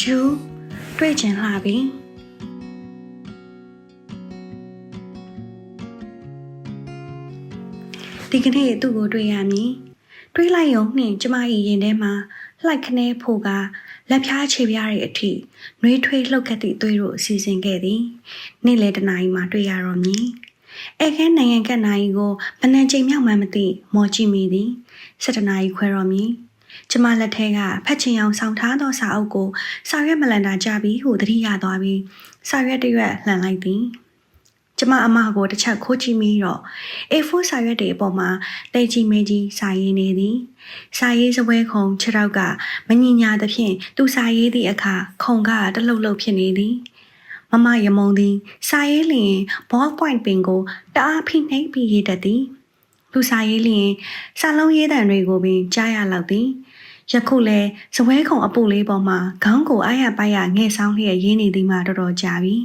ဂျူးတွေ့ချင်လှပြီဒီကနေ့သူ့ကိုတွေ့ရမည်တွေးလိုက်ရုံနှင့်ကျမ၏ရင်ထဲမှာလှိုက်ခနဲဖို့ကလက်ဖြားခြေပြားတွေအထိနှွေးထွေးလှုပ်ခတ်သည့်သွေးတို့အစီအစဉ်ခဲ့သည်နေ့လေတနာရီမှာတွေ့ရတော့မည်အဲခဲနိုင်ငံကနိုင်ကိုဘယ်နှချိန်မြောက်မှမသိမော်ကြည့်မိသည်၁၇နာရီခွဲတော့မည် ကျမလက်ထဲကဖက်ချင်အောင်ဆောင်ထားသောစာအုပ်ကိုစာရွက်မလန်တာကြပြီးဟုသတိရသွားပြီးစာရွက်တစ်ရွက်လှန်လိုက်သည်ကျမအမကိုတစ်ချက်ခိုးကြည့်မိတော့ A4 စာရွက်တွေအပေါ်မှာတိတ်ကြီးမဲကြီးစာရေးနေသည်စာရေးစပွဲခုံခြေထောက်ကမညင်ညာသဖြင့်သူစာရေးသည့်အခါခုံကတလှုပ်လှုပ်ဖြစ်နေသည်မမရမုံသည်စာရေးလျင် ball point ပင်ကိုတအားဖိနှိပ်ပြီးရေးတတ်သည် သူစာရေးလျင်စာလုံးရေးတံတွေကိုပင်ကြားရလောက်သည်ယခုလဲစပွဲခုံအပူလေးပေါ်မှာခေါင်းကိုအားရပါးရငဲ့ဆောင်လျက်ရေးနေသည်မှာတော်တော်ကြာပြီ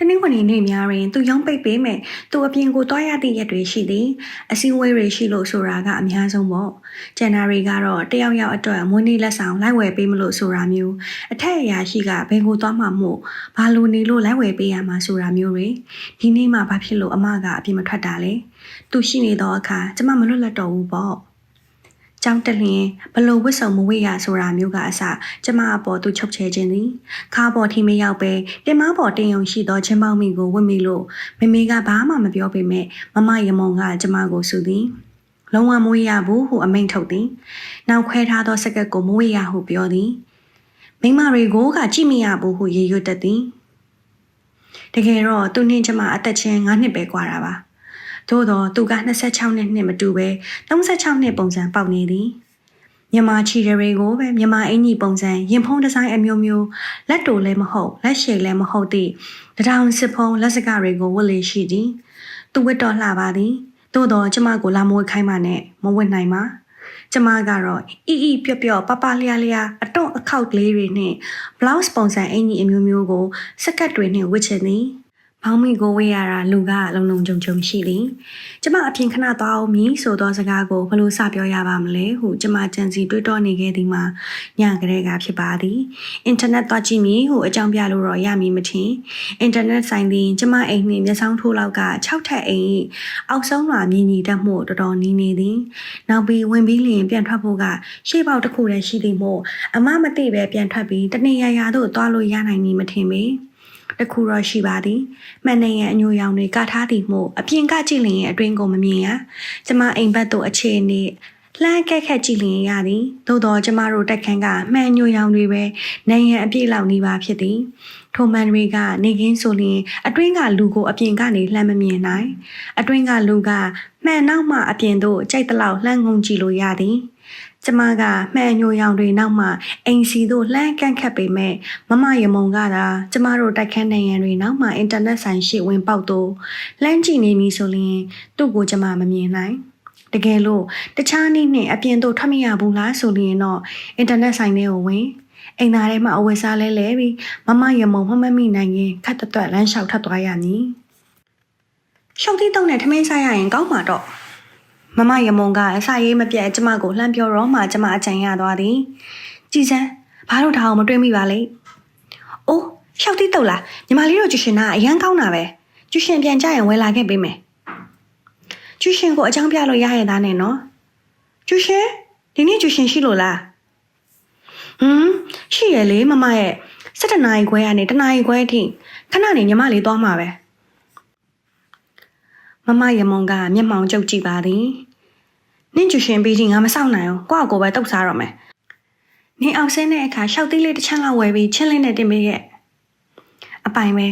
တနင်္ဂနွေနေ့များတွင်သူရောင်းပိတ်ပေးမယ်သူအပြင်ကိုတွားရသည့်ရက်တွေရှိသည်အစည်းအဝေးတွေရှိလို့ဆိုတာကအများဆုံးပေါ့ကျန်တာတွေကတော့တယောက်ယောက်အတွက်မွေးနေ့လက်ဆောင်လိုက်ဝယ်ပေးမလို့ဆိုတာမျိုးအထက်အရာရှိကဘယ်ကိုသွားမှမို့ဘာလို့နေလို့လိုက်ဝယ်ပေးရမှာဆိုတာမျိုးတွေဒီနေ့မှဘာဖြစ်လို့အမကအပြင်မထွက်တာလဲသူရှိနေတော့အခါကျမမလွတ်လပ်တော့ဘူးပေါ့ ကြောင်းတက်လျင်ဘလို့ဝစ်ဆုံမဝေ့ရဆိုတာမျိုးကအစကျမအပေါ်သူချုပ်ချဲခြင်းသည်ခါပေါ်ထိမရောက်ပဲတင်မပေါ်တင်ယုံရှိသောချင်းပေါင်းမိကိုဝင့်မိလို့မမေကဘာမှမပြောပေမဲ့မမရမုံကကျမကိုဆူသည်လုံးဝမဝေ့ရဘူးဟုအမိန့်ထုတ်သည်နောက်ခွဲထားသောစကက်ကိုမဝေ့ရဟုပြောသည်မိမတွေကိုကကြည့်မရဘူးဟုရေရွတ်တတ်သည်တကယ်တော့သူနှင့်ကျမအသက်ချင်း၅နှစ်ပဲကွာတာပါ။ သို့တော့သူက26နှစ်နှစ်မတူပဲ36နှစ်ပုံစံပေါက်နေသည်မြန်မာချီတွေကိုပဲမြန်မာအင်ကြီးပုံစံရင်ဖုံးဒီဇိုင်းအမျိုးမျိုးလက်တိုလည်းမဟုတ်လက်ရှည်လည်းမဟုတ်သည့်တထောင်စစ်ဖုံးလက်စကတွေကိုဝတ်လေရှိသည်သူဝတ်တော်လှပါသည်သို့တော့ကျမကိုလာမဝတ်ခိုင်းပါနဲ့မဝတ်နိုင်ပါကျမကတော့အီအီပျော့ပျော့ပပလျားလျားအတော့အခောက်ကလေးတွေနဲ့ blouse ပုံစံအင်ကြီးအမျိုးမျိုးကိုစကတ်တွေနဲ့ဝတ်ချင်သည် ဘောင်းမီကိုဝေးရတာလူကလုံလုံကြုံကြုံရှိသည်ကျမအပြင်ခဏသွားအောင်မည်ဆိုသောစကားကိုဘလို့စပြောရပါမလဲဟုကျမကြံစီတွေးတောနေခဲ့သည်မှာညကလေးကဖြစ်ပါသည်အင်တာနက်သွားကြည့်မည်ဟုအကြောင်းပြလို့တော့ရမည်မထင်အင်တာနက်ဆိုင်သည်ကျမအိမ်နှင့်မျက်စောင်းထိုးလောက်က6ထပ်အိမ်၏အောက်ဆုံးလွာမြည်ညီတတ်မှုတော်တော်နီးနေသည်နောက်ပြီးဝင်ပြီးလျင်ပြန်ထွက်ဖို့ကရှေ့ပေါက်တစ်ခုတည်းရှိသည်မို့အမမသိပဲပြန်ထွက်ပြီးတနေရာရာသို့သွားလို့ရနိုင်မည်မထင်ပေ တခုတော့ရှိပါသည်မှန်နေရန်အညိုရောင်တွေကထားသည်မို့အပြင်ကကြည့်လင်ရဲ့အတွင်းကိုမမြင်ရကျမအိမ်ဘက်သို့အခြေအနေလှမ်းကက်ခက်ကြည့်လင်ရသည်သို့တော့ကျမတို့တက်ခန်းကမှန်ညိုရောင်တွေပဲနိုင်ငံအပြည့်လောက်နေပါဖြစ်သည်ထိုမန်တွေကနေကင်းဆိုလျင်အတွင်းကလူကိုအပြင်ကနေလှမ်းမမြင်နိုင်အတွင်းကလူကမှန်နောက်မှအပြင်သို့ကြိုက်တလောက်လှမ်းငုံကြည့်လို့ရသည် ကျမကမှန်ညိုရောင်တွေနောက်မှအိမ်စီတို့လှမ်းကန့်ခတ်ပေမဲ့မမရမုံကသာကျမတို့တိုက်ခန်းနိုင်ငံတွေနောက်မှအင်တာနက်ဆိုင်ရှိဝင်ပေါက်တော့လှမ်းကြည့်နေပြီဆိုရင်သူ့ကိုကျမမမြင်နိုင်တကယ်လို့တခြားနည်းနဲ့အပြင်သို့ထွက်မရဘူးလားဆိုရင်တော့အင်တာနက်ဆိုင်ထဲကိုဝင်အိမ်သားထဲမှာအဝယ်စားလဲလဲပြီးမမရမုံမမမိနိုင်ရင်ခတ်တတွက်လမ်းလျှောက်ထပ်သွားရမည်ရှုပ်သီးတုံးနဲ့ထမင်းစားရရင်ကောင်းမှာတော့ မမရမုံကအစာရေးမပြတ်ကျမကိုလှမ်းပြောတော့မှကျမအကြံရသွားသည်ကြည်စမ်းဘာလို့ဒါအောင်မတွေးမိပါလဲအိုးရှောက်တိတုတ်လားညီမလေးတို့ကျူရှင်ကအရန်ကောင်းတာပဲကျူရှင်ပြန်ကြရင်ဝယ်လာခဲ့ပေးမယ်ကျူရှင်ကိုအကြောင်းပြလို့ရရသားနဲ့နော်ကျူရှင်ဒီနေ့ကျူရှင်ရှိလို့လားဟမ်ရှိရလေမမရဲ့7နာရီခွဲကနေတနာရီခွဲအထိခဏနေညီမလေးသွားမှာပဲ မမရမုံကမျက်မှောင်ကျုပ်ကြည့်ပါသည်နင့်ကျူရှင်ပြီးချင်းငါမစောင့်နိုင်ဘူးကိုယ့်အကိုပဲတုတ်စားတော့မယ်နင်းအောင်ဆင်းတဲ့အခါရှောက်သီးလေးတစ်ချမ်းလောက်ဝယ်ပြီးချင်းလင်းနဲ့တင်ပေးရဲ့အပိုင်ပဲ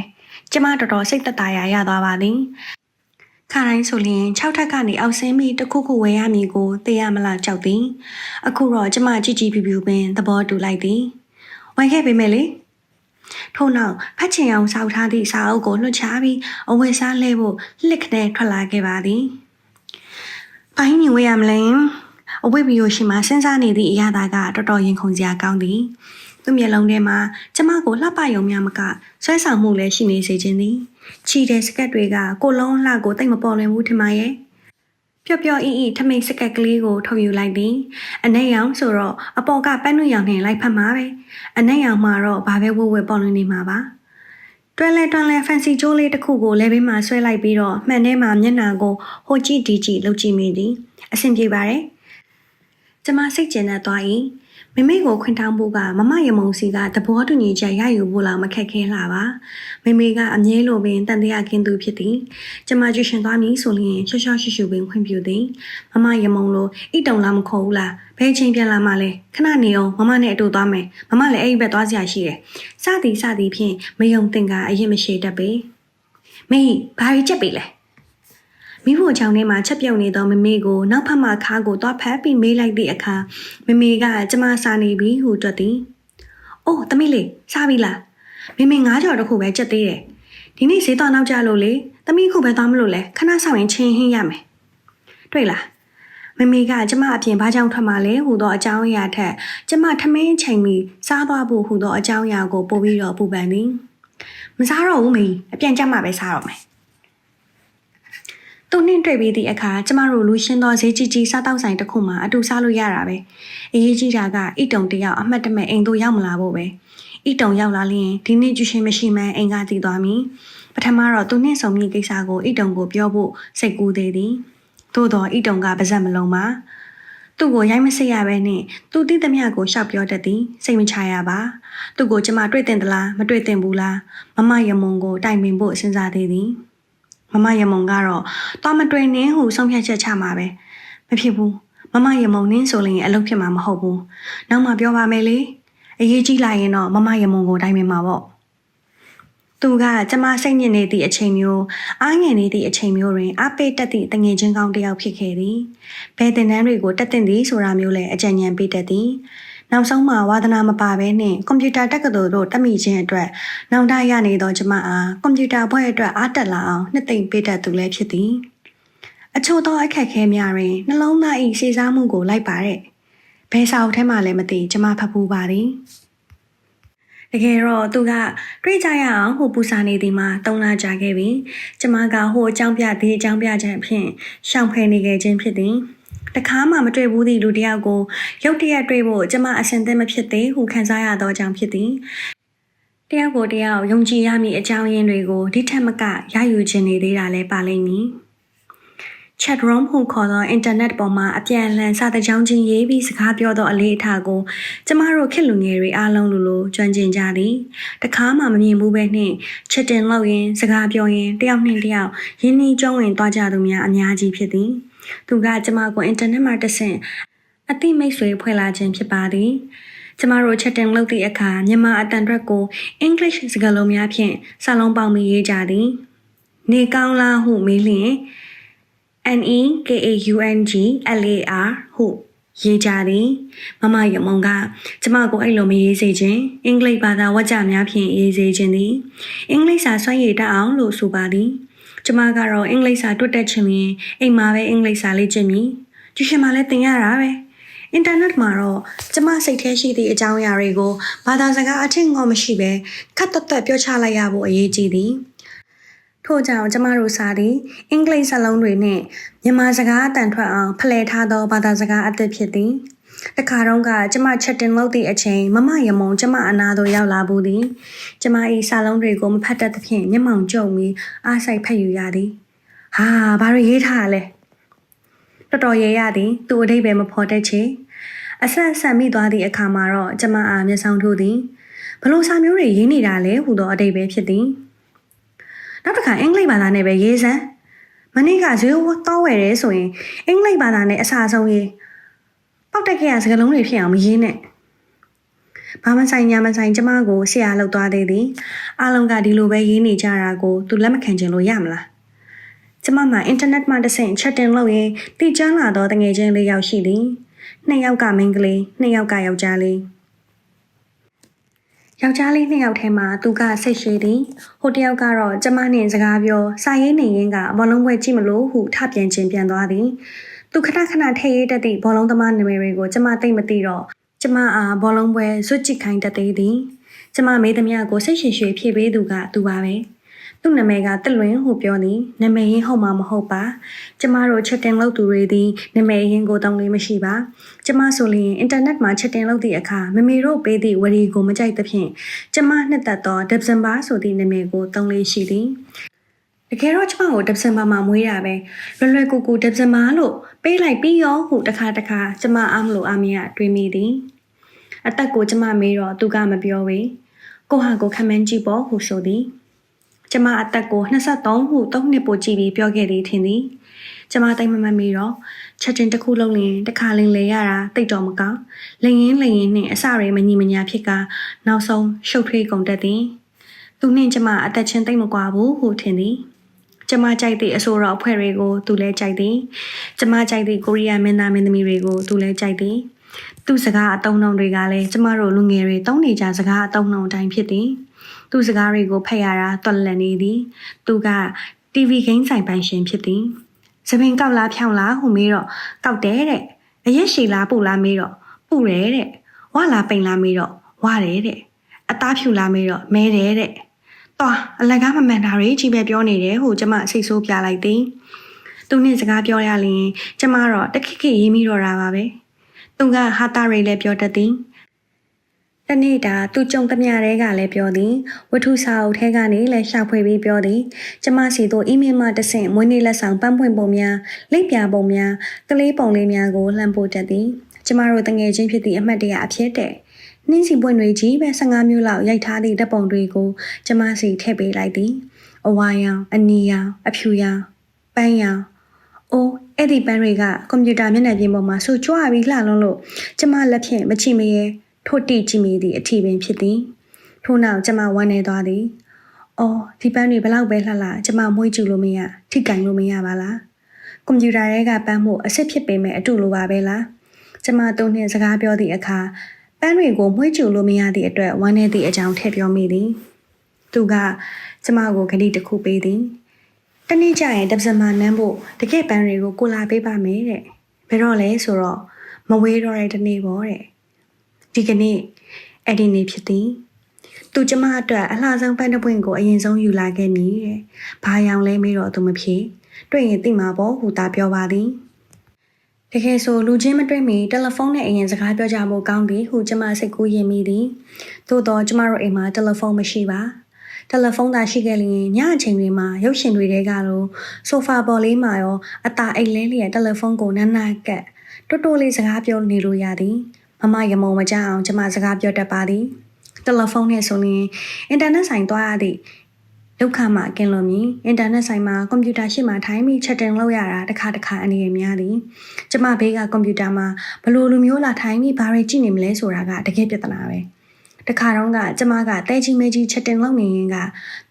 ကျမတော်တော်စိတ်သက်သာရာရသွားပါသည်ခါတိုင်းဆိုရင်6ထပ်ကနေအောက်ဆင်းပြီးတခုခုဝယ်ရမည်ကိုသိရမလားကြောက်သည်အခုတော့ကျမကြည်ကြည်ပြူပြူပင်သဘောတူလိုက်သည်ဝယ်ခဲ့ပေးမယ်လေ ထို့နောက်ဖတ်ချင်အောင်စောက်ထားသည့်စာအုပ်ကိုလွှတ်ချပြီးအဝယ်စားလဲဖို့လှစ်ခနဲ့ထွက်လာခဲ့ပါသည်။ပိုင်းမြင်ဝေးရမလဲ။အဝိဗီယိုရှိမှစဉ်းစားနေသည့်အရာသာကတော်တော်ရင်ခုန်စရာကောင်းသည်။သူ့မျက်လုံးထဲမှာကျမကိုလှပယုံများမကဆွဲဆောင်မှုလည်းရှိနေစေခြင်းသည်။ချီတဲ့စကတ်တွေကကိုလုံးလှကိုတိတ်မပေါ်လွင်ဘူးထင်ပါရဲ့။ ပျော့ပျော့အီအီထမိတ်စကက်ကလေးကိုထုတ်ယူလိုက်သည်အနက်ရောင်ဆိုတော့အပေါ်ကပန်းနွေရောင်နဲ့လိုက်ဖက်မှာပဲအနက်ရောင်မှာတော့ဘာပဲဝဝပေါ်လွင်နေမှာပါတွဲလဲတွဲလဲဖန်စီကျိုးလေးတစ်ခုကိုလဲဘေးမှာဆွဲလိုက်ပြီးတော့မှန်ထဲမှာမျက်နှာကိုဟိုကြည့်ဒီကြည့်လှုပ်ကြည့်မိသည်အဆင်ပြေပါတယ်ကျမစိတ်ကျဉ်နဲ့သွား၏ မိမိကိုခွင်ထောင်ဖို့ကမမရမုံစီကသဘောတူညီချက်ရယူဖို့လောက်မခက်ခဲလှပါမိမိကအမြဲလိုပင်တန်တရားကင်းသူဖြစ်သည်ကျမကြွရှင်သွားမည်ဆိုလျင်ရှော့ရှော့ရှူရှူပင်ခွင့်ပြုသည်မမရမုံလိုအိတုံလာမခေါ်ဘူးလားဘယ်ချိန်ပြန်လာမှလဲခဏနေအောင်မမနဲ့အတူသွားမယ်မမလည်းအဲ့ဒီဘက်သွားစရာရှိတယ်စသည်စသည်ဖြင့်မယုံတင်ကအရင်မရှိတတ်ပေမေဘာကြီးချက်ပြီလဲ မိဖို့ချောင်းထဲမှာချက်ပြုတ်နေသောမမေကိုနောက်ဖက်မှခါကိုသွားဖက်ပြီးမေးလိုက်သည့်အခါမမေကကျမစာနေပြီဟုတွက်သည်။အိုးသမီးလေးစားပြီလား။မမေငါးကြော်တစ်ခုပဲချက်သေးတယ်။ဒီနေ့ဈေးတော့နောက်ကြလို့လေသမီးခုပဲသွားမလို့လဲခဏဆောင်ရင်ချင်းဟင်းရမယ်။တွေ့လား။မမေကကျမအပြင်ဘာကြောင့်ထွက်มาလဲဟူသောအကြောင်းအရာထက်ကျမထမင်းချိန်ပြီးစားသွားဖို့ဟူသောအကြောင်းအရာကိုပို့ပြီးတော့ပူပန်သည်။မစားတော့ဘူးမေအပြန်ကြမှာပဲစားတော့မယ်။ သူနှင်းတွေ့ပြီးသည့်အခါကျမတို့လူရှင်းသောဈေးကြီးကြီးစားတောက်ဆိုင်တစ်ခုမှာအတူစားလို့ရတာပဲအရေးကြီးတာကဣတုံတယောက်အမှတ်တမဲ့အိမ်တို့ရောက်မလာဖို့ပဲဣတုံရောက်လာလျင်ဒီနေ့ကျူရှင်မရှိမှန်းအိမ်ကတည်သွားမည်ပထမတော့သူနှင်းဆောင်မိကိစ္စကိုဣတုံကိုပြောဖို့စိတ်ကူးသေးသည်သို့တော့ဣတုံကပါဇက်မလုံးပါသူ့ကိုရိုက်မစိရပဲနဲ့သူတိသမျှကိုရှောက်ပြောတတ်သည်စိတ်မချရပါသူ့ကိုကျမတွေ့တင်သလားမတွေ့တင်ဘူးလားမမရမုံကိုတိုင်ပင်ဖို့စဉ်းစားသေးသည် မမရမုံကတော့တော့မတွေ့နှင်းဟုဆုံးဖြတ်ချက်ချမှာပဲမဖြစ်ဘူးမမရမုံနှင်းဆိုရင်အလုပ်ဖြစ်မှာမဟုတ်ဘူးနောက်မှပြောပါမယ်လေအရေးကြီးလာရင်တော့မမရမုံကိုတိုင်ပင်မှာပေါ့သူကကျမစိတ်ညစ်နေသည့်အချိန်မျိုးအားငယ်နေသည့်အချိန်မျိုးတွင်အပိတ်တက်သည့်တငယ်ချင်းကောင်းတစ်ယောက်ဖြစ်ခဲ့သည်ဘယ်တင်တန်းတွေကိုတက်တင်သည်ဆိုတာမျိုးလည်းအကြံဉာဏ်ပေးတတ်သည် နောက်ဆုံးမှာဝါသနာမပါဘဲနဲ့ကွန်ပျူတာတက္ကသိုလ်တို့တက်မိခြင်းအတွက်နောင်တရနေသောကျမအားကွန်ပျူတာဘွဲ့အတွက်အားတက်လာအောင်နှစ်သိမ့်ပေးတတ်သူလည်းဖြစ်သည်အချို့သောအခက်အခဲများတွင်နှလုံးသား၏စေစားမှုကိုလိုက်ပါတဲ့ဘယ်စာအုပ်ထဲမှလည်းမသိကျမဖတ်ဖူးပါသည်တကယ်တော့သူကတွေ့ကြရအောင်ဟိုပူစာနေသည်မှာတုံးလာကြခဲ့ပြီကျမကဟိုအကြောင်းပြသည်အကြောင်းပြချက်ဖြင့်ရှောင်ဖယ်နေခဲ့ခြင်းဖြစ်သည် တခါမှမတွေ့ဘူးသည့်လူတစ်ယောက်ကိုရုတ်တရက်တွေ့ဖို့ကျမအဆင်သင့်မဖြစ်သေးဟုခံစားရသောကြောင့်ဖြစ်သည်တယောက်ကိုတယောက်ယုံကြည်ရမည့်အကြောင်းရင်းတွေကိုဒီထက်မကရယူခြင်းနေသေးတာလည်းပါလိမ့်မည် chat room ဟုခေါ်သော internet ပေါ်မှာအပြန်အလှန်စာတကြောင်းချင်းရေးပြီးစကားပြောသောအလေးအထားကိုကျမတို့ခေတ်လူငယ်တွေအားလုံးလိုလိုကြွန့်ကျင်ကြသည်တခါမှမမြင်ဘူးပဲနှင့် chatting လုပ်ရင်စကားပြောရင်တယောက်နှင့်တယောက်ရင်းနှီးကျွမ်းဝင်သွားကြသူများအများကြီးဖြစ်သည် သူကကျမကို internet မှာတက်ဆင့်အသိမိတ်ဆွေဖွဲ့လာခြင်းဖြစ်ပါသည်ကျမတို့ chatting လုပ်သည့်အခါမြန်မာအတန်အတွက်ကို English စကားလုံးများဖြင့်စာလုံးပေါင်းပြီးရေးကြသည်နေကောင်းလားဟုမေးလျင် N E K A U N G L A R ဟုရေးကြသည်မမရမုံကကျမကိုအဲ့လိုမရေးစေခြင်းအင်္ဂလိပ်ဘာသာဝါကြများဖြင့်ရေးစေခြင်းသည်အင်္ဂလိပ်စာဆွမ်းရည်တတ်အောင်လို့ဆိုပါသည် ကျမကတော့အင်္ဂလိပ်စာတွတ်တက်ချင်ရင်အိမ်မှာပဲအင်္ဂလိပ်စာလေ့ကျင့်မည်ကျရှင်မှာလည်းသင်ရတာပဲအင်တာနက်မှာတော့ကျမစိတ်ထဲရှိသည့်အကြောင်းအရာတွေကိုဘာသာစကားအထင်ငေါမရှိပဲခတ်တက်တက်ပြောချလိုက်ရဖို့အရေးကြီးသည်ထို့ကြောင့်ကျမတို့စာသည်အင်္ဂလိပ်စာလုံးတွေနဲ့မြန်မာစကားအတန်ထွက်အောင်ဖလှယ်ထားသောဘာသာစကားအသစ်ဖြစ်သည် တခါတော့ကကျမချက်တင်လုပ်သည့်အချိန်မမရမုံကျမအနာသို့ရောက်လာဘူးသည်ကျမ၏စာလုံးတွေကိုမဖတ်တတ်သဖြင့်မျက်မှောင်ကျုံပြီးအားဆိုင်ဖတ်ယူရသည်ဟာဘာတွေရေးထားရလဲတော်တော်ရေးရသည်သူ့အတိတ်ပဲမဖော်တတ်ချေအဆက်ဆက်မိသွားသည့်အခါမှာတော့ကျမအားမျက်စောင်းထိုးသည်ဘလို့စာမျိုးတွေရေးနေတာလဲဟူသောအတိတ်ပဲဖြစ်သည်နောက်တစ်ခါအင်္ဂလိပ်ဘာသာနဲ့ပဲရေးစမ်းမနေ့ကဇွေးတော့ဝယ်ရဲဆိုရင်အင်္ဂလိပ်ဘာသာနဲ့အစာဆုံးရေး ပောက်တက်ခဲ့ရစကလုံးတွေဖြစ်အောင်မရေးနဲ့ဘာမဆိုင်ညာမဆိုင်ကျမကိုဆရာလောက်သွားသေးသည်အားလုံးကဒီလိုပဲရေးနေကြတာကိုသူလက်မခံချင်လို့ရမလားကျမမှာအင်တာနက်မှာတစ်ဆင့် chatting လုပ်ရင်တည်ကျန်းလာတော့တငယ်ချင်းလေးယောက်ရှိသည်နှစ်ယောက်ကမိန်းကလေးနှစ်ယောက်ကယောက်ျားလေးယောက်ျားလေးနှစ်ယောက်ထဲမှာသူကစိတ်ရှိသည်ဟိုတယောက်ကတော့ကျမနဲ့စကားပြောစာရေးနေရင်းကဘောလုံးပွဲကြည့်မလို့ဟုထပြန်ချင်းပြန်သွားသည် သူခဏခဏထဲရေးတတ်သည့်ဘောလုံးသမားနာမည်တွေကိုကျမသိမသိတော့ကျမအားဘောလုံးပွဲဇွတ်ကြည့်ခိုင်းတတ်သေးသည်ကျမမေးသမျှကိုစိတ်ရှင်ရွှေဖြည့်ပေးသူကသူပါပဲသူ့နာမည်ကတက်လွင်ဟုပြောသည်နာမည်ရင်းဟုတ်မှာမဟုတ်ပါကျမတို့ချက်တင်လုပ်သူတွေသည်နာမည်ရင်းကိုတောင်းလေးမရှိပါကျမဆိုလျင်အင်တာနက်မှာချက်တင်လုပ်သည့်အခါမမေတို့ပေးသည့်ဝရီကိုမကြိုက်သဖြင့်ကျမနှစ်သက်သောဒက်ဇန်ဘာဆိုသည့်နာမည်ကိုတောင်းလေးရှိသည် တကယ်တော့ကျမကိုဒက်ဇန်ဘာမှာမွေးတာပဲလွယ်လွယ်ကူကူဒက်ဇန်ဘာလို့ပေးလိုက်ပြီးရောဟုတခါတခါကျမအားမလို့အားမရတွေးမိသည်အသက်ကိုကျမမေးတော့သူကမပြောဝေကိုဟာကိုခမန်းကြည့်ပေါ့ဟုဆိုသည်ကျမအသက်ကို23ဟု3နှစ်ပိုကြည့်ပြီးပြောခဲ့သည်ထင်သည်ကျမတိတ်မမတ်မီတော့ချက်ချင်းတစ်ခုလုံးလင်တစ်ခါလင်လေရတာတိတ်တော်မကောင်းလင်ရင်လင်ရင်နှင့်အစတွေမညီမညာဖြစ်ကနောက်ဆုံးရှုပ်ထွေးကုန်တတ်သည်သူနှင့်ကျမအသက်ချင်းတိတ်မကွာဘူးဟုထင်သည် ကျမကြိုက်သည့်အဆိုတော်အဖွဲ့တွေကိုသူလည်းကြိုက်သည်ကျမကြိုက်သည့်ကိုရီးယားမင်းသားမင်းသမီးတွေကိုသူလည်းကြိုက်သည်သူစကားအတုံးနှုံတွေကလည်းကျမတို့လူငယ်တွေတုံးနေကြစကားအတုံးနှုံတိုင်းဖြစ်သည်သူစကားတွေကိုဖတ်ရတာတော်လန်နေသည်သူက TV ဂိမ်းဆိုင်ပိုင်ရှင်ဖြစ်သည်သပင်ကောက်လားဖြောင်းလားဟူမေးတော့ကောက်တယ်တဲ့အရက်ရှည်လားပူလားမေးတော့ပူတယ်တဲ့ဝလားပိန်လားမေးတော့ဝတယ်တဲ့အသားဖြူလားမေးတော့မဲတယ်တဲ့ သွားအလကားမမှန်တာတွေကြီးပဲပြောနေတယ်ဟိုကျမစိတ်ဆိုးပြလိုက်သည်သူနဲ့စကားပြောရရင်ကျမတော့တခိခိရေးမိတော့တာပါပဲသူကဟာတာတွေလည်းပြောတတ်သည်တနေ့တာသူကြုံသမျှတွေကလည်းပြောသည်ဝတ္ထုစာအုပ်ထဲကနေလည်းရှာဖွေပြီးပြောသည်ကျမစီတို့အီးမေးလ်မှတဆင့်မွေးနေ့လက်ဆောင်ပန်းပွင့်ပုံများလိပ်ပြပုံများကလေးပုံလေးများကိုလှမ်းပို့တတ်သည်ကျမတို့တငယ်ချင်းဖြစ်သည့်အမှတ်တရအဖြစ်တဲ့ နှင်းစီပွင့်တွေကြီးပဲ15မျိုးလောက်ရိုက်ထားသည့်ဓာတ်ပုံတွေကိုကျမစီထည့်ပေးလိုက်သည်အဝါရောင်အနီရောင်အဖြူရောင်ပန်းရောင်အိုးအဲ့ဒီပန်းတွေကကွန်ပျူတာမျက်နှာပြင်ပေါ်မှာဆူကြွပြီးလှလုံးလို့ကျမလက်ဖြင့်မချိမရဲထို့တိကြည့်မိသည့်အထီပင်ဖြစ်သည်ထို့နောက်ကျမဝမ်းနေသွားသည်အော်ဒီပန်းတွေဘလောက်ပဲလှလှကျမမွေးကြည့်လို့မရထိကင်လို့မရပါလားကွန်ပျူတာထဲကပန်းမှုအစ်စ်ဖြစ်ပေမဲ့အတူလိုပါပဲလားကျမတို့နှင့်စကားပြောသည့်အခါ ပန်းတွေကိုမွေးကြည့်လို့မရသည့်အတွက်ဝမ်းနေသည့်အကြောင်းထည့်ပြောမိသည်သူကကျမကိုဂတိတစ်ခုပေးသည်တနေ့ကျရင်တပစမနမ်းဖို့တကယ်ပန်းတွေကိုကိုလာပေးပါမယ်တဲ့ဘယ်တော့လဲဆိုတော့မဝေးတော့တဲ့ဒီနေ့ပေါ့တဲ့ဒီကနေ့အဲ့ဒီနေ့ဖြစ်သည်သူကျမအတွက်အလှဆုံးပန်းတစ်ပွင့်ကိုအရင်ဆုံးယူလာခဲ့မည်တဲ့။ဘာရောင်လဲမေးတော့သူမဖြေ။တွေ့ရင်သိမှာပေါ့ဟူတာပြောပါသည်။ တကယ်ဆိုလူချင်းမတွေ့မီတယ်လီဖုန်းနဲ့အရင်စကားပြောကြဖို့ကောင်းသည်ဟုကျမစိတ်ကူးရင်မိသည်။သို့တော့ကျမတို့အိမ်မှာတယ်လီဖုန်းမရှိပါ။တယ်လီဖုန်းသာရှိခဲ့လျင်ညအချိန်တွေမှာရုပ်ရှင်တွေတဲကလို့ဆိုဖာပေါ်လေးမှာရောအตาအိတ်လဲလျက်တယ်လီဖုန်းကိုနန်းနာကက်တိုးတိုးလေးစကားပြောနေလို့ရသည်။မမရမုံမကြအောင်ကျမစကားပြောတတ်ပါသည်တယ်လီဖုန်းနဲ့ဆိုရင်အင်တာနက်ဆိုင်သွားရသည့် ဒုက္ခမှာကင်းလို့မည်အင်တာနက်ဆိုင်မှာကွန်ပျူတာရှိမှထိုင်းပြီးချက်တင်လုပ်ရတာတစ်ခါတစ်ခါအနေနဲ့များသည်ကျမဘေးကကွန်ပျူတာမှာဘလို့လူမျိုးလာထိုင်းပြီးဘာတွေကြည့်နေမလဲဆိုတာကတကယ်ပြဿနာပဲတခါတော့ကကျမကတဲကြီးမဲကြီးချက်တင်လုပ်နေရင်က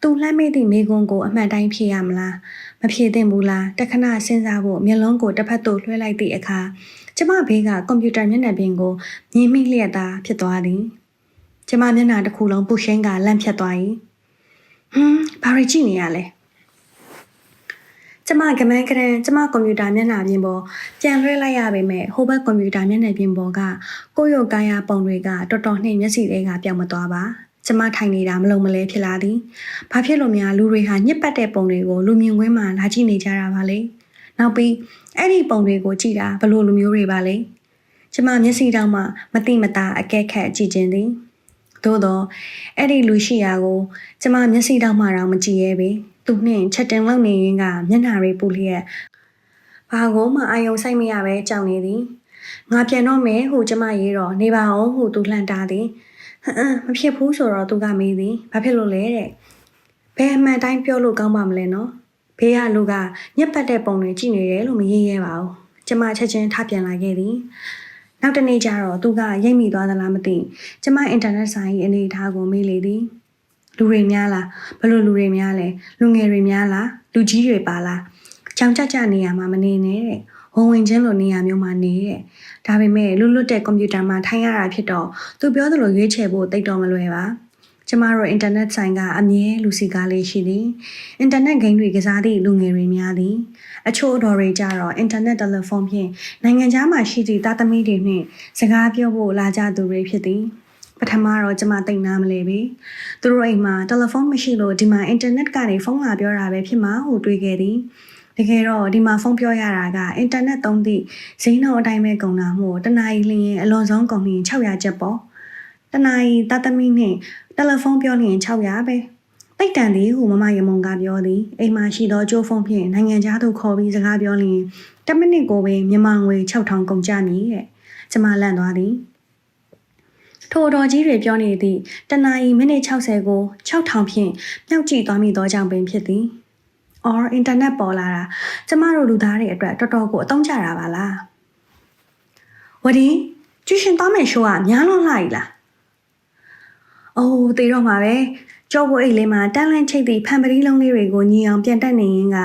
သူလှမ်းမေးသည့်မိကွန်းကိုအမှန်တိုင်းဖြေရမလားမဖြေသင့်ဘူးလားတခဏစဉ်းစားဖို့မျက်လုံးကိုတစ်ဖက်သို့လွှဲလိုက်သည့်အခါကျမဘေးကကွန်ပျူတာမျက်နှာပြင်ကိုမြင်မိလျက်သားဖြစ်သွားသည်ကျမမျက်နှာတစ်ခုလုံးပူရှင်းကလန့်ဖြတ်သွား၏ ဟွန်းဘာတွေကြည့်နေရလဲကျမကမန်းကရန်ကျမကွန်ပျူတာမျက်နှာပြင်ပေါ်ပြန်လွှဲလိုက်ရပေမဲ့ဟိုဘက်ကွန်ပျူတာမျက်နှာပြင်ပေါ်ကကိုယ့်ရုပ်ကာယပုံတွေကတော်တော်နှိမ်မျက်စိတွေကပြောင်းမသွားပါကျမထိုင်နေတာမလုံမလဲဖြစ်လာသည်။ဘာဖြစ်လို့များလူတွေဟာညစ်ပတ်တဲ့ပုံတွေကိုလူမြင်ကွင်းမှာလာကြည့်နေကြတာပါလဲ။နောက်ပြီးအဲ့ဒီပုံတွေကိုကြည့်တာဘလို့လူမျိုးတွေပါလဲ။ကျမမျက်စိတောင်မှမတိမတာအကဲခတ်ကြည့်ခြင်းသည်။ သို့တော့အဲ့ဒီလူရှိရာကိုကျမမျက်စိတောင်မှတော့မကြည့်ရဲပေ။သူနှင့်ချက်တင်လောက်နေရင်းကမျက်နှာတွေပူလျက်ဘာကိုမှအာယုံဆိုင်မရပဲကြောက်နေသည်။ငါပြန်တော့မယ်ဟုကျမရေးတော့နေပါအောင်ဟုသူလှန်တာသည်။ဟမ်အင်းမဖြစ်ဘူးဆိုတော့သူကမေးသည်။ဘာဖြစ်လို့လဲတဲ့။ဘယ်အမှန်တိုင်းပြောလို့ကောင်းပါမလဲနော်။ဘေးကလူကညက်ပတ်တဲ့ပုံတွေကြည့်နေတယ်လို့မရေးရဲပါဘူး။ကျမချက်ချင်းထပြန်လာခဲ့သည်။ နောက်တနေ့ကျတော့သူကရိတ်မိသွားသလားမသိ။ကျမအင်တာနက်ဆိုင်အနေအထားကိုမေးလေသည်။လူတွေများလားဘယ်လိုလူတွေများလဲလူငယ်တွေများလားလူကြီးတွေပါလားကြောင်ကြကြနေရမှာမနေနဲ့တဲ့ဝင်ဝင်ချင်းလိုနေရာမျိုးမှာနေတဲ့ဒါပေမဲ့လွတ်လွတ်တဲ့ကွန်ပျူတာမှာထိုင်ရတာဖြစ်တော့သူပြောသလိုရွေးချယ်ဖို့တိတ်တော့မလွယ်ပါ ကျမတို့အင်တာနက်ဆိုင်ကအမြဲလူစီကားလေးရှိသည်အင်တာနက်ဂိမ်းတွေကစားသည့်လူငယ်တွေများသည်အချို့အတော်တွေကြတော့အင်တာနက်တယ်လီဖုန်းဖြင့်နိုင်ငံခြားမှာရှိသည့်သားသမီးတွေနှင့်စကားပြောဖို့လာကြသူတွေဖြစ်သည်ပထမတော့ကျမတိတ်နာမလဲပြီသူတို့အိမ်မှာတယ်လီဖုန်းမရှိလို့ဒီမှာအင်တာနက်ကနေဖုန်းလာပြောတာပဲဖြစ်မှာဟိုတွေးခဲ့သည်တကယ်တော့ဒီမှာဖုန်းပြောရတာကအင်တာနက်သုံးသည့်ဈေးနှုန်းအတိုင်းပဲကုန်တာမို့တနားရီလျင်အလွန်ဆုံးကုန်ရင်600ကျပ်ပေါ့ တနားရီတသမီနဲ့တယ်လီဖုန်းပြောလျင်600ပဲတိတ်တန်သည်ဟူမမရမုံကပြောသည်အိမ်မှာရှိသောကျိုးဖုန်းဖြင့်နိုင်ငံခြားသို့ခေါ်ပြီးစကားပြောလျင်10မိနစ်ကိုပဲမြန်မာငွေ6000ကုန်ကြမည်တဲ့ကျမလန့်သွားသည်ထိုတော်ကြီးတွေပြောနေသည့်တနာရီမိနစ်60ကို6000ဖြင့်မြှောက်ကြည့်သွားမိသောကြောင့်ပင်ဖြစ်သည်။ or အင်တာနက်ပေါ်လာတာကျမတို့လူသားတွေအတွက်တော်တော်ကိုအသုံးကျတာပါလား။ဝဒီကျူရှင်သားမယ်ရှိုးကများလွန်လာ E လား။ အိုးတေတော့မှာပဲ။ကြောဖို့အိတ်လေးမှာတန်းလန်းချိတ်သည့်ဖန်ပရီလုံးလေးတွေကိုညီအောင်ပြန်တက်နေရင်းက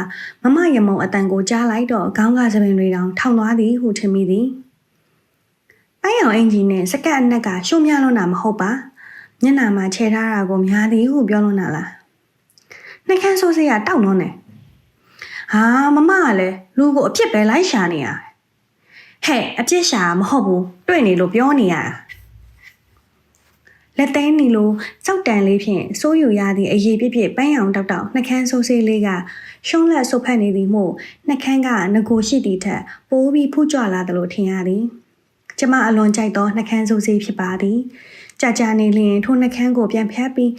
မမရမုံအတန်ကိုကြားလိုက်တော့ခေါင်းကစပင်တွေတောင်ထောင်သွားသည်ဟုထင်မိသည်။ပန်းရောင်အင်ဂျီနဲ့စကတ်အနက်ကရှုံမြလွန်းတာမဟုတ်ပါမျက်နှာမှာခြေထားတာကိုများသည်ဟုပြောလွန်းတာလားနှခမ်းဆိုးစေးကတောက်လွန်းတယ်ဟာမမကလည်းလူကိုအပြစ်ပဲလိုက်ရှာနေရဟဲ့အပြစ်ရှာမဟုတ်ဘူးတွေ့နေလို့ပြောနေရတာ လက်သိန်းနီလိုစောက်တန်လေးဖြင့်စိုးယူရသည့်အရေးပြည့်ပြည့်ပန်းရောင်တောက်တောက်နှခမ်းဆိုးစေးလေးကရှုံးလက်ဆုပ်ဖက်နေသည်မို့နှခမ်းကငကိုရှိသည့်ထက်ပိုးပြီးဖူးကြွလာတယ်လို့ထင်ရသည် ကျမအလွန်ကြိုက်သောနှကန်းစိုးစေးဖြစ်ပါသည်ကြာကြာနေလျင်ထိုနှကန်းကိုပြန်ဖျက်ပြီး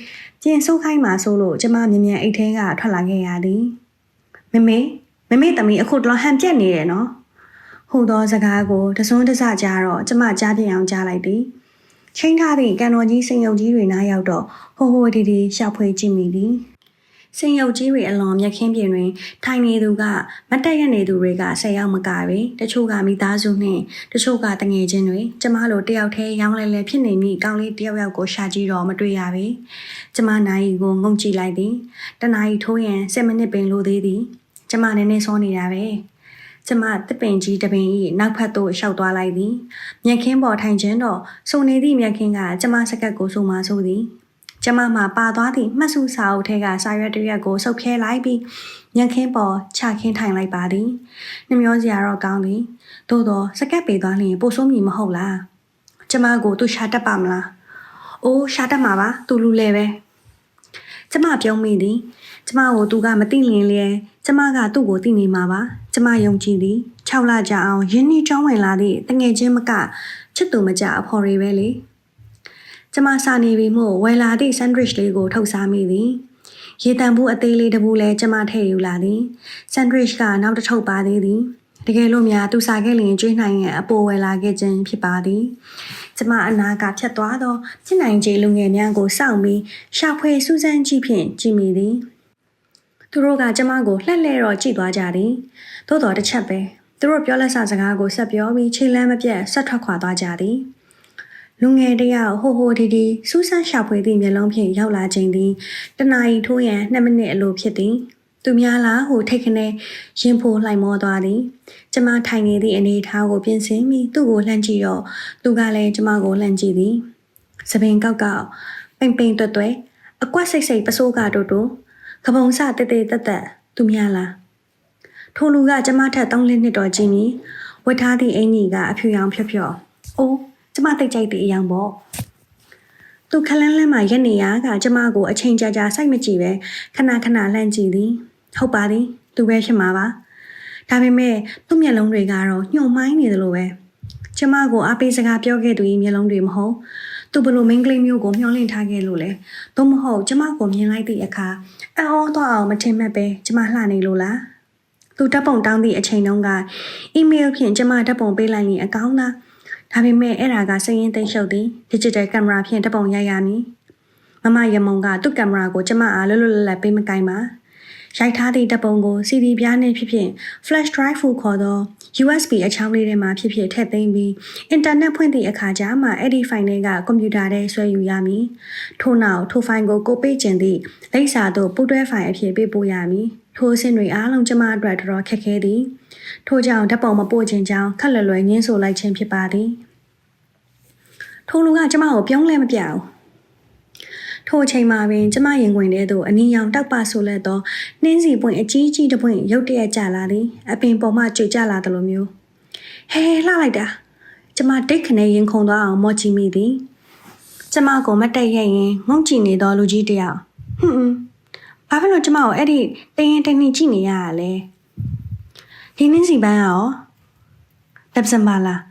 ပြင်ဆုပ်ခိုင်းမှဆိုလို့ကျမမြ мян အိတ်ထဲကထွက်လာခဲ့ရသည်မမေမမေသမီးအခုတော့ဟန်ပြက်နေတယ်နော်ဟိုသောစကားကိုတစွန်းတစကြားတော့ကျမကြားပြအောင်ကြားလိုက်သည် ချိန်ထားသည့်ကန်တော်ကြီးစိန်ယုတ်ကြီးတွေနားရောက်တော့ဟိုဟိုဒီဒီရှောက်ဖွေကြည့်မိသည်စင်ရုပ်ကြီးတွေအလွန်မြက်ခင်းပြင်တွင် ထိုင်နေသူကမတက်ရနေသူတွေကဆယ်ယောက်မကပဲတချို့ကမိသားစုနှင့်တချို့ကတငယ်ချင်းတွေကျမတို့တယောက်တည်းရောင်းလဲလဲဖြစ်နေမိကောင်းလေးတယောက်ယောက်ကိုရှာကြည့်တော့မတွေ့ရပေကျမနိုင်ကိုငုံကြည့်လိုက်သည်တနာရီထိုးရန်7မိနစ်ပင်လိုသေးသည်ကျမနည်းနည်းစောနေတာပဲ ကျမတစ်ပင်ကြီးတပင်ဤနောက်ဖက်သို့ရှောက်သွားလိုက်သည်မြက်ခင်းပေါ်ထိုင်ခြင်းတော့စုံနေသည့်မြက်ခင်းကကျမစကတ်ကိုဆိုမှဆိုသည်ကျမမှာပါသွားသည့်မှတ်စုစာအုပ်ထဲကစာရွက်တစ်ရွက်ကိုစုပ်ဖြဲလိုက်ပြီးညံခင်းပေါ်ချခင်းထိုင်လိုက်ပါသည်နှမျောစရာတော့ကောင်းသည်သို့တော့စကက်ပေသွားလျင်ပိုဆိုးမည်မဟုတ်လားကျမကိုသူရှာတတ်ပါမလားအိုးရှာတတ်မှာပါသူလူလဲပဲကျမပြုံးမိသည်ကျမကိုသူကမသိလျင်လျင် ကျမကသူ့ကိုသိနေမှာပါကျမယုံကြည်သည်6လကြာအောင်ရင်းနှီးကြောင်းဝင်လာသည့်တငယ်ချင်းမကချစ်သူမကြအဖော်တွေပဲလေကျမစာနေပြီမို့ဝယ်လာသည့်ဆန်ဒရစ်လေးကိုထုတ်စားမိသည်ရေတံဘူးအသေးလေးတစ်ဘူးလဲကျမထည့်ယူလာသည်ဆန်ဒရစ်ကနောက်တစ်ထုပ်ပါသေးသည်တကယ်လို့များသူစားခဲ့လျင်ကျွေးနိုင်ရန်အပေါ်ဝယ်လာခဲ့ခြင်းဖြစ်ပါသည်ကျမအနာကဖြတ်သွားသောဖြစ်နိုင်ခြေလူငယ်များကိုစောင့်ပြီးရှာဖွေစူးစမ်းကြည့်ဖြင့်ကြည့်မိသည် သူတို့ကကျမကိုလှက်လှဲတော့ကြည့်သွားကြသည်သို့တော်တစ်ချက်ပဲသူတို့ပြောလက်စစကားကိုဆက်ပြောပြီးခြေလမ်းမပြတ်ဆက်ထွက်ခွာသွားကြသည်လူငယ်တယောက်ဟိုဟိုဒီဒီစူးစမ်းရှာဖွေသည့်မျက်လုံးဖြင့်ရောက်လာခြင်းသည်တနာရီထိုးရန်2မိနစ်အလိုဖြစ်သည်သူများလားဟိုထိတ်ခနဲရင်ဖိုလှိုင်မောသွားသည်ကျမထိုင်နေသည့်အနေအထားကိုပြင်ဆင်ပြီးသူ့ကိုလှမ်းကြည့်တော့သူကလည်းကျမကိုလှမ်းကြည့်သည်သပင်ကောက်ကောက်ပိန်ပိန်တွတ်တွဲအကွက်စိတ်စိတ်ပစိုးကတို့တို့ ကပုံစတဲတဲတက်တက်သူများလားထိုလူကကျမထက်3လနှစ်တော်ကြီးနီဝတ်ထားသည့်အင်ကြီးကအဖြူရောင်ဖြော့ဖြော့အိုးကျမတိတ်ကြိုက်တဲ့အယောင်ပေါ့သူခလန်းလန်းမှာရက်နေရကကျမကိုအချိန်ကြာကြာစိုက်မကြည့်ပဲခဏခဏလှမ်းကြည့်သည်ဟုတ်ပါသည်သူပဲဖြစ်မှာပါဒါပေမဲ့သူ့မျက်လုံးတွေကတော့ညှို့မှိုင်းနေတယ်လို့ပဲကျမကိုအားပေးစကားပြောခဲ့သူ၏မျက်လုံးတွေမဟုတ် သူဘလို့မင်းကလေးမျိုးကိုမျှော်လင့်ထားခဲ့လို့လေသို့မဟုတ်ကျမကိုမြင်လိုက်သည့်အခါအံ့ဩတော့အောင်မထင်မှတ်ပဲကျမလှနေလို့လားသူတပ်ပုံတောင်းသည့်အချိန်တုန်းကအီးမေးလ်ဖြင့်ကျမတပ်ပုံပေးလိုက်ရင်အကောင်းသားဒါပေမဲ့အဲ့ဒါကစရင်သိမ်းရှုပ်သည် digital camera ဖြင့်တပ်ပုံရိုက်ရမည်မမရမုံကသူ့ကင်မရာကိုကျမအားလွတ်လွတ်လပ်လပ်ပေးမကိုင်းပါ ရိုက်ထားသည့်တပ်ပုံကို CD ပြားနှင့်ဖြစ်ဖြစ် flash drive ဟုခေါ်သော USB အချောင်းလေးထဲမှာဖြစ်ဖြစ်ထည့်သိမ်းပြီးအင်တာနက်ဖွင့်သည့်အခါကျမှအဲ့ဒီဖိုင်တွေကကွန်ပျူတာထဲဆွဲယူရမည်ထို့နောက်ထိုဖိုင်ကိုကိုပေးခြင်းသည့်လိပ်စာသို့ပူးတွဲဖိုင်အဖြစ်ပေးပို့ရမည်ထိုအဆင့်တွေအားလုံးကျမအတွက်တော်တော်ခက်ခဲသည်ထို့ကြောင့်ဓာတ်ပုံမပို့ခြင်းကြောင့်ခက်လွယ်လွယ်ငင်းဆိုလိုက်ခြင်းဖြစ်ပါသည်ထိုလူကကျမကိုပြုံးလဲမပြဘူး ထိုအချိန်မှာပင်ကျမရင်ခွင်ထဲသို့အနီရောင်တောက်ပဆိုလက်သောနှင်းစီပွင့်အကြီးကြီးတစ်ပွင့်ရုတ်တရက်ကျလာသည်အပင်ပေါ်မှကျွကျလာသလိုမျိုးဟဲလှလိုက်တာကျမတိတ်ခနဲရင်ခုန်သွားအောင်မော့ချီမိသည်ကျမကိုမတက်ရက်ရင်ငုံကြည့်နေတော့လူကြီးတယောက်ဟွန်းဟွန်းဘာဖြစ်လို့ကျမကိုအဲ့ဒီတရင်တနေ့ကြည့်နေရတာလဲဒီနင်းစီပန်းရောတပ်စံပါလား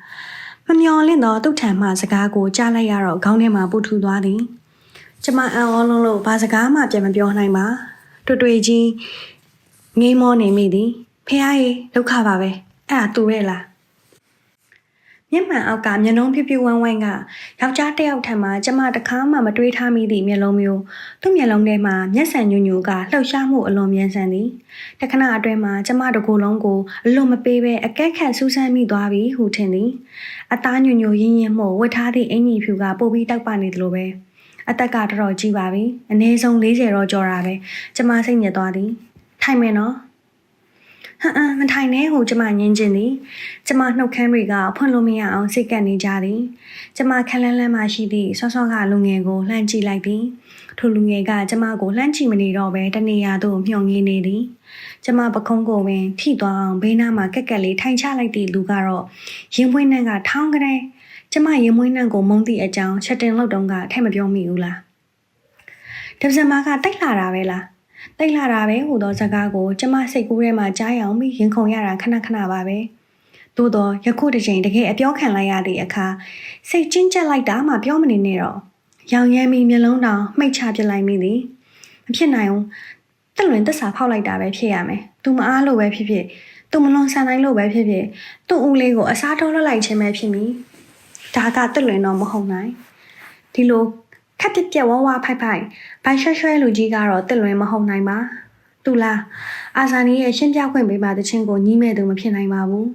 မမျော်လင့်တော့သူ့ထံမှစကားကိုကြားလိုက်ရတော့ခေါင်းထဲမှာပူထူသွားသည် ကျမအံ့ဩလုံးလို့ဘာစကားမှပြန်မပြောနိုင်ပါတွေ့တွေ့ကြီးငေးမောနေမိသည်ဖះရေဒုက္ခပါပဲအဲ့ဒါသူရဲ့လားမျက်မှန်အောက်ကမျက်လုံးဖြူဖြူဝမ်းဝမ်းကယောက်ျားတစ်ယောက်ထံမှာကျမတခါမှမတွေးထားမိသည့်မျက်လုံးမျိုးသူ့မျက်လုံးထဲမှာမျက်စံညူညူကလှုပ်ရှားမှုအလွန်မြန်ဆန်သည်တခဏအတွင်းမှာကျမတကူလုံးကိုအလွန်မပေးဘဲအကက်ခတ်စူးစမ်းမိသွားပြီဟုထင်သည်အသားညူညူရင်းရင်းမှုဝတ်ထားသည့်အင်ကြီးဖြူကပိုပြီးတောက်ပနေသလိုပဲ အသက်ကတော်တော်ကြီးပါပြီအနည်းဆုံး40တော့ကျော်တာပဲကျမစိတ်ညစ်သွားသည်ထိုင်မယ်နော်ဟမ်အမ်မထိုင်နဲ့ဟိုကျမငင်းကျင်သည်ကျမနှုတ်ခမ်းတွေကဖွင့်လို့မရအောင်စိတ်ကပ်နေကြသည်ကျမခက်လန်းလန်းမှရှိသည့်ဆော့ဆော့ကလူငယ်ကိုလှမ်းကြည့်လိုက်သည်ထိုလူငယ်ကကျမကိုလှမ်းကြည့်မနေတော့ဘဲတနေရာသို့မျှော်ငေးနေသည်ကျမပခုံးကိုပင်ထိသွားအောင်ဘေးနားမှာကက်ကက်လေးထိုင်ချလိုက်သည့်လူကတော့ရင်ပွေးနှံ့ကထောင်းကလေး ကျမရင်မွေးနှံ့ကိုမုန်းသည့်အကြောင်းချက်တင်လောက်တုန်းကထဲ့မပြောမိဘူးလားဒဗစမာကတိုက်လာတာပဲလားတိတ်လာတာပဲဟူသောစကားကိုကျမစိတ်ကူးထဲမှာကြားရအောင်ပြီးရင်ခုန်ရတာခဏခဏပါပဲသို့တော့ယခုတစ်ချိန်တကယ်အပြောခံလိုက်ရသည့်အခါစိတ်ချင်းကျက်လိုက်တာမှပြောမနေနဲ့တော့ရောင်ရမ်းပြီးမျက်လုံးတောင်မှိတ်ချပစ်လိုက်မိသည်မဖြစ်နိုင်ဘူးတက်လွင်တက်စာဖောက်လိုက်တာပဲဖြစ်ရမယ်သူမအားလို့ပဲဖြစ်ဖြစ်သူမလွန်ဆန်နိုင်လို့ပဲဖြစ်ဖြစ်သူ့ဦးလေးကိုအစားထိုးလွှတ်လိုက်ခြင်းပဲဖြစ်မည် ဒါကတက်လွင်တော့မဟုတ်နိုင်ဒီလိုခက်ပြက်ပြက်ဝဝဖိုက်ဖိုက်ဘိုင်ရွှဲရွှဲလူကြီးကတော့တက်လွင်မဟုတ်နိုင်ပါသူလားအာဇာနီရဲ့ရှင်းပြခွင့်ပေးပါတဲ့ချင်းကိုညီးမဲ့သူမဖြစ်နိုင်ပါဘူး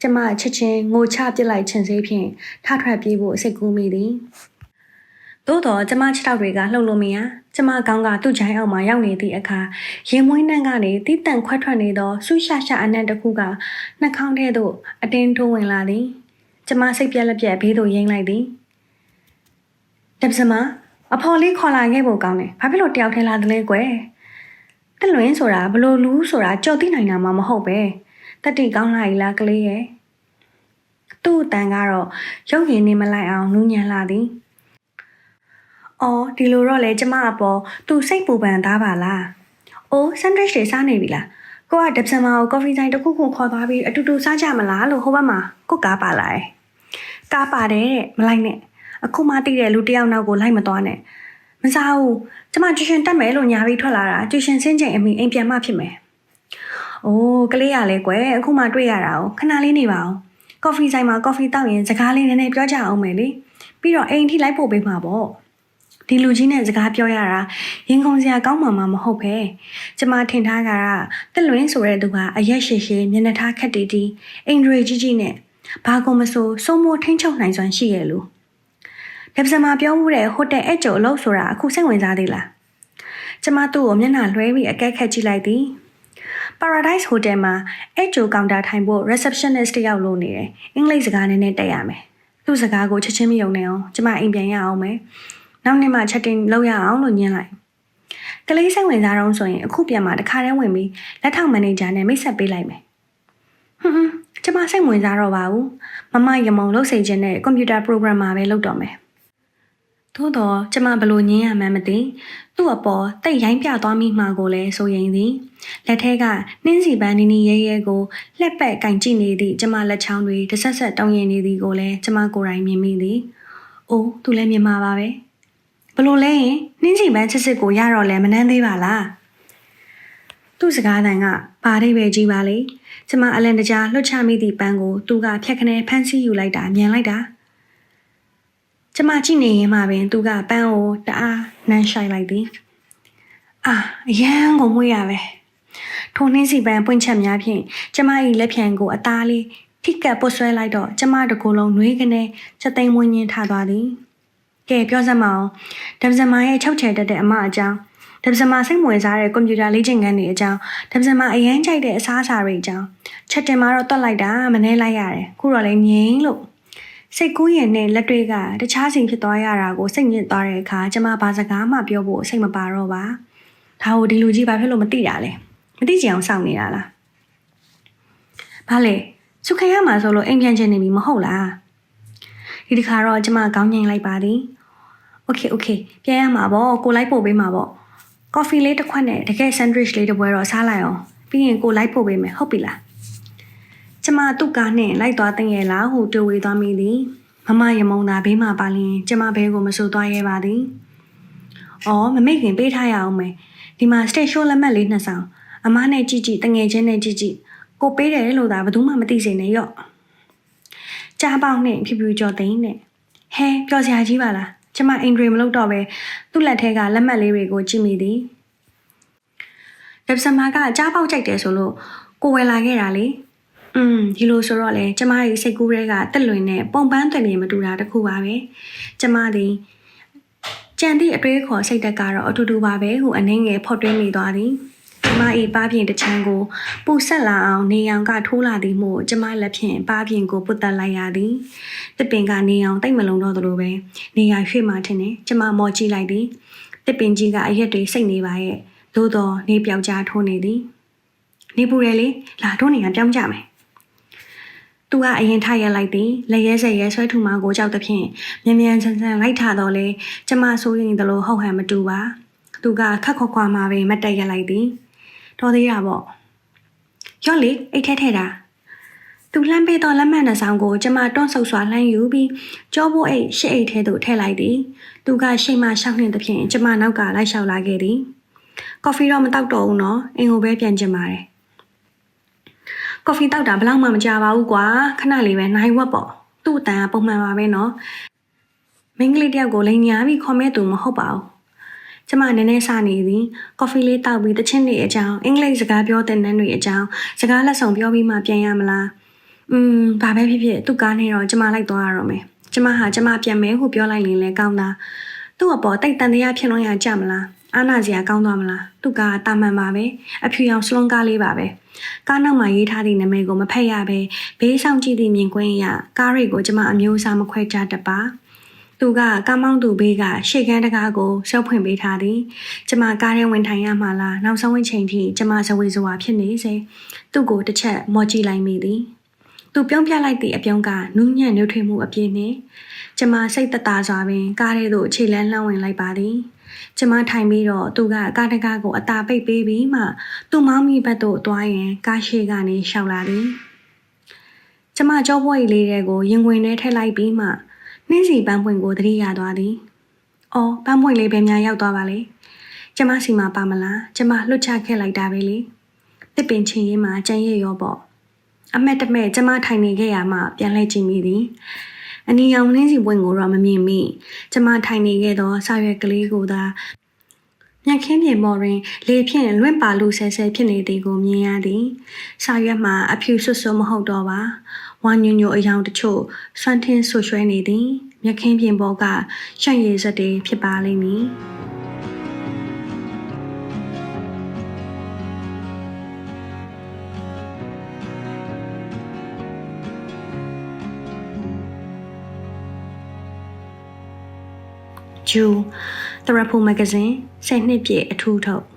ကျမချက်ချင်းငိုချပစ်လိုက်ခြင်းစေးဖြင့်ထထွက်ပြေးဖို့စိတ်ကူးမိသည်သို့တော့ကျမခြေထောက်တွေကလှုပ်လို့မရကျမကောင်းကသူ့ချိုင်းအောက်မှာရောက်နေသည့်အခါရင်မွေးနှံ့ကနေတီးတန့်ခွက်ထွက်နေသောဆူရှာရှာအနက်တစ်ခုကနှာခေါင်းထဲသို့အတင်းထိုးဝင်လာသည် ကျမစိတ်ပြက်လက်ပြက်ဘေးသို့ရိမ့်လိုက်သည်တပစမအဖော်လေးခေါ်လာခဲ့ဖို့ကောင်းတယ်။ဘာဖြစ်လို့တယောက်ထဲလာတယ်လဲကွယ်။တက်လွင်ဆိုတာဘလို့လူဆိုတာကြော်သိနိုင်တာမှမဟုတ်ပဲ။တက်တီကောင်းလာ E လားကလေးရဲ့။သူ့အတန်ကတော့ရုပ်ရည်နေမလိုက်အောင်နူးညံလာသည်။အော်ဒီလိုတော့လေကျမအပေါ်သူစိတ်ပူပန်သားပါလား။အိုးဆန်ဒရစ်တွေစားနေပြီလား။ ကိုကဒပစမကိုကော်ဖီဆိုင်တစ်ခုခုခေါ်သွားပြီးအတူတူစားကြမလားလို့ဟိုဘက်မှာကိုကားပါလာတယ်။ကားပါတယ်တဲ့မလိုက်နဲ့။အခုမှတည်တဲ့လူတစ်ယောက်နောက်ကိုလိုက်မသွားနဲ့မစားဘူးကျမကျူရှင်တက်မယ်လို့ညာပြီးထွက်လာတာကျူရှင်စင်းချိန်အမိအိမ်ပြန်မှဖြစ်မယ်အိုးကလေးရလဲကွယ်အခုမှတွေ့ရတာ哦ခဏလေးနေပါအောင်ကော်ဖီဆိုင်မှာကော်ဖီတောက်ရင်စကားလေးနည်းနည်းပြောကြအောင်မယ်လေပြီးတော့အိမ်ထိလိုက်ပို့ပေးမှာပေါ့ ဒီလူကြီးနဲ့စကားပြောရတာရင်ခုန်စရာကောင်းမှမှာမဟုတ်ပဲကျမထင်ထားကြတာတက်လွင်းဆိုတဲ့သူကအရက်ရှိရှိမျက်နှာထားခက်တီတီအင်ဒရီကြီးကြီးနဲ့ဘာကုန်မဆိုစိုးမိုးထိန်ချုပ်နိုင်စွမ်းရှိရဲ့လို့။ဒပစမာပြောမှုတဲ့ဟိုတယ်အဲ့ကျုံအလုပ်ဆိုတာအခုစိတ်ဝင်စားသေးလား။ကျမသူ့ကိုမျက်နှာလွှဲပြီးအကဲခတ်ကြည့်လိုက်သည်။ Paradise Hotel မှာအဲ့ကျုံကောင်တာထိုင်ဖို့ receptionist တယောက်လိုနေတယ်။အင်္ဂလိပ်စကားနည်းနည်းတက်ရမယ်။သူ့စကားကိုချက်ချင်းမယုံနဲ့အောင်ကျမအိမ်ပြန်ရအောင်မယ်။ နောက်နေ့မှချက်တင်လုပ်ရအောင်လို့ညင်းလိုက်။ကလေးစိတ်ဝင်စားတော့ဆိုရင်အခုပြန်มาတခါတည်းဝင်ပြီးလက်ထောက်မန်နေဂျာနဲ့မိတ်ဆက်ပေးလိုက်မယ်။ဟွန်းဟွန်းကျမစိတ်ဝင်စားတော့ပါဘူး။မမရမုံလုပ်စိတ်ချင်းနဲ့ကွန်ပျူတာ programmer ပဲလုပ်တော့မယ်။သို့တော့ကျမဘလို့ညင်းရမှန်းမသိသူ့အပေါ်တိတ်ရိုင်းပြသွားမိမှကိုလည်းစိုးရင်သည်လက်ထဲကနှင်းစီပန်းနီနီရဲရဲကိုလှက်ပက်ကင်ကြည့်နေသည့်ကျမလက်ချောင်းတွေတစ်ဆက်ဆက်တောင်းရင်နေသည်ကိုလည်းကျမကိုယ်တိုင်မြင်မိသည်အိုးသူလည်းမြင်မှာပါပဲ ဘလို့လဲရင်နှင်းစီပန်းချစ်စစ်ကိုရတော့လဲမနှမ်းသေးပါလားသူ့စကားတန်ကပါရိပ်ပဲကြီးပါလေကျမအလန်တကြားလွှတ်ချမိသည့်ပန်းကိုသူကဖြက်ခနဲဖမ်းဆီးယူလိုက်တာမြန်လိုက်တာကျမကြည့်နေရင်မှပင်သူကပန်းကိုတအားနှမ်းရှိုက်လိုက်သည်အာအရန်ကိုမွေးရပဲထိုနှင်းစီပန်းပွင့်ချက်များဖြင့်ကျမ၏လက်ဖြံကိုအသားလေးထိကပ်ပုတ်ဆွဲလိုက်တော့ကျမတကူလုံးနှွေးကနေချက်သိမ်းမွင်းရင်းထသွားသည် ကဲပြောစမ်းမအောင်ဒဗဇမာရဲ့ချုပ်ချယ်တတ်တဲ့အမအကြောင်းဒဗဇမာစိတ်ဝင်စားတဲ့ကွန်ပျူတာလေ့ကျင့်ခန်းတွေအကြောင်းဒဗဇမာအရန်ကြိုက်တဲ့အစားအစာတွေအကြောင်းချက်တင်မှာတော့တွက်လိုက်တာမနှဲလိုက်ရတယ်ခုတော့လည်းငြိမ်လို့စိတ်ကူးရင်နဲ့လက်တွေကတခြားစီဖြစ်သွားရတာကိုစိတ်ညစ်သွားတဲ့အခါကျမဘာစကားမှပြောဖို့စိတ်မပါတော့ပါဒါကိုဒီလူကြီးဘာဖြစ်လို့မသိတာလဲမသိကြအောင်စောင့်နေတာလားဘာလဲစုခရမှာဆိုလို့အိမ်ပြန်ချင်နေပြီမဟုတ်လား ဒီတစ်ခါတော့ကျမကောင်းငင်လိုက်ပါသည် โอเคโอเคပြန်ရမှာပေါ့ကိုလိုက်ပို့ပေးမှာပေါ့ကော်ဖီလေးတစ်ခွက်နဲ့တကယ်ဆန်ဒရစ်လေးတစ်ပွဲတော့စားလိုက်အောင်ပြီးရင်ကိုလိုက်ပို့ပေးမယ်ဟုတ်ပြီလားကျမသူ့ကားနဲ့လိုက်သွားတင်ရဲ့လားဟိုတွေ့ဝေးသွားမိသည်မမရမုံသာဘေးမှာပါလင်းကျမဘဲကိုမဆိုသွားရဲပါသည်အော်မမိတ်ခင်ပေးထားရအောင်မယ်ဒီမှာ station လက်မှတ်လေးနှစ်ဆောင်အမနဲ့ကြည့်ကြည့်တငယ်ချင်းနဲ့ကြည့်ကြည့်ကိုပေးတယ်လို့သာဘယ်သူမှမသိစေနဲ့ရော့ ကြားပေါက်နဲ့ဖြူဖြူကြော်သိန်းနဲ့ဟဲပျော်စရာကြီးပါလားကျမအင်ဒရီမလုပ်တော့ပဲသူ့လက်ထဲကလက်မှတ်လေးတွေကိုကြည့်မိသည်ဒက်ဆန်မာကကြားပေါက်ကြိုက်တယ်ဆိုလို့ကိုဝယ်လာခဲ့တာလေอืมဒီလိုဆိုတော့လေကျမရဲ့စိတ်ကူးတွေကတက်လွင်နဲ့ပုံပန်းတွင်နေမတူတာတခုပါပဲကျမသည်ကြံသည့်အတွေးခေါ်စိတ်သက်ကတော့အတူတူပါပဲဟုအနှင်းငယ်ဖော်တွင်းမိသွားသည် ကျမ၏ပါပြင်တစ်ချမ်းကိုပူဆက်လာအောင်နေအောင်ကထိုးလာသည်မို့ကျမလက်ဖြင့်ပါပြင်ကိုပုတ်တက်လိုက်ရသည်တစ်ပင်ကနေအောင်တိတ်မလုံးတော့သလိုပဲနေရာရွှေ့မှထင်တယ်ကျမမော်ကြည့်လိုက်သည်တစ်ပင်ကြီးကအရက်တွေစိတ်နေပါရဲ့သို့တော်နေပြောက်ကြားထိုးနေသည်နေပူရလေလာတို့နေရပြောင်းကြမယ်သူကအရင်ထရက်လိုက်သည်လက်ရဲဆက်ရဲဆွဲထူမကိုကြောက်သဖြင့်မြန်မြန်ဆန်ဆန်လိုက်ထတော့လေကျမဆိုရင်တလို့ဟုတ်ဟန်မတူပါသူကခက်ခွက်ခွာမှာပဲမတ်တက်ရက်လိုက်သည် တော်သေးတာပေါ့ရော့လေအိတ်ထဲထဲတာသူလှမ်းပေးတော့လက်မှတ်နှဆောင်ကိုကျမတွန့်ဆုပ်စွာလှမ်းယူပြီးကြောဖို့အိတ်ရှစ်အိတ်ထဲသို့ထည့်လိုက်သည်သူကရှိမှရှောက်နှင်းသဖြင့်ကျမနောက်ကလိုက်လျှောက်လာခဲ့သည်ကော်ဖီတော့မတောက်တော့ဘူးနော်အင်ကိုပဲပြန်ကျင်ပါတယ်ကော်ဖီတောက်တာဘယ်လောက်မှမကြပါဘူးကွာခဏလေးပဲနိုင်ဝက်ပေါ့သူ့အတန်ကပုံမှန်ပါပဲနော်မင်းကလေးတယောက်ကိုလိန်ညာပြီးခေါ်မဲ့သူမဟုတ်ပါဘူး ကျမနည်းနည်းစနေသည်ကော်ဖီလေးတောက်ပြီးတချင်းတွေအကြောင်းအင်္ဂလိပ်စကားပြောတဲ့နန်းတွေအကြောင်းစကားလက်ဆောင်ပြောပြီးမှပြန်ရမလားอืมဘာပဲဖြစ်ဖြစ်သူ့ကားနဲ့တော့ကျမလိုက်သွားရတော့မယ်ကျမဟာကျမပြန်မယ်ဟုပြောလိုက်ရင်လည်းကောင်းတာသူ့အပေါ်တိတ်တန်တရားဖြစ်လို့ရကြမလားအာနာစရာကောင်းသွားမလားသူကတာမန်ပါပဲအဖြူရောင်စလွန်ကားလေးပါပဲကားနောက်မှာရေးထားသည့်နာမည်ကိုမဖတ်ရပဲဘေးဆောင်ကြည့်သည့်မြင်ကွင်းအရကားရိတ်ကိုကျမအမျိုးအစားမခွဲခြားတတ်ပါ သူကကားမောင်းသူဘေးကရှေ့ကန်းတကားကိုရှောက်ဖွင့်ပေးထားသည်ကျမကားထဲဝင်ထိုင်ရမှလားနောက်ဆုံးအချိန်ထိကျမဇဝေဇဝါဖြစ်နေစေသူ့ကိုတစ်ချက်မော်ကြည့်လိုက်မိသည်သူပြုံးပြလိုက်သည့်အပြုံးကနူးညံ့နှွေးထွေးမှုအပြည့်နှင့်ကျမစိတ်တသာစွာပင်ကားထဲသို့ခြေလန်းလှမ်းဝင်လိုက်ပါသည်ကျမထိုင်ပြီးတော့သူကကားတကားကိုအသာပိတ်ပေးပြီးမှသူ့မောင်းမိဘက်သို့သွားရင်ကားရှိကနေရှောက်လာသည်ကျမကြောပွဲလေးတွေကိုရင်ဝင်ထဲထည့်လိုက်ပြီးမှ နှင်းစီပန်းပွင့်ကိုသတိရသွားသည်။အော်ပန်းပွင့်လေးပဲများရောက်သွားပါလေ။ကျမစီမှာပါမလား။ကျမလွတ်ချခဲ့လိုက်တာပဲလေ။တစ်ပင်ချင်းရင်မှာကြံရည်ရောပေါ့။အမက်တမဲ့ကျမထိုင်နေခဲ့ရမှပြန်လှည့်ကြည့်မိသည်။အနီရောင်နှင်းစီပွင့်ကိုတော့မမြင်မိ။ကျမထိုင်နေခဲ့သောဆာရွက်ကလေးကိုသာမြက်ခင်းမြေမော်ရင်လေဖြင့်လွင့်ပါလူဆဲဆဲဖြစ်နေသည်ကိုမြင်ရသည်။စာရွက်မှာအဖြူဆွတ်ဆွတ်မဟုတ်တော့ပါ။ ဝါညွညွအယောင်တချို့ဆွမ်းထင်းဆွရွှဲနေသည်။မြက်ခင်းပြင်ပေါ်ကရှန့်ရည်စက်တွေဖြစ်ပါလိမ့်မည်။ Jew The Rappel Magazine စိတ်နှစ်ပြည့်အထူးထုတ်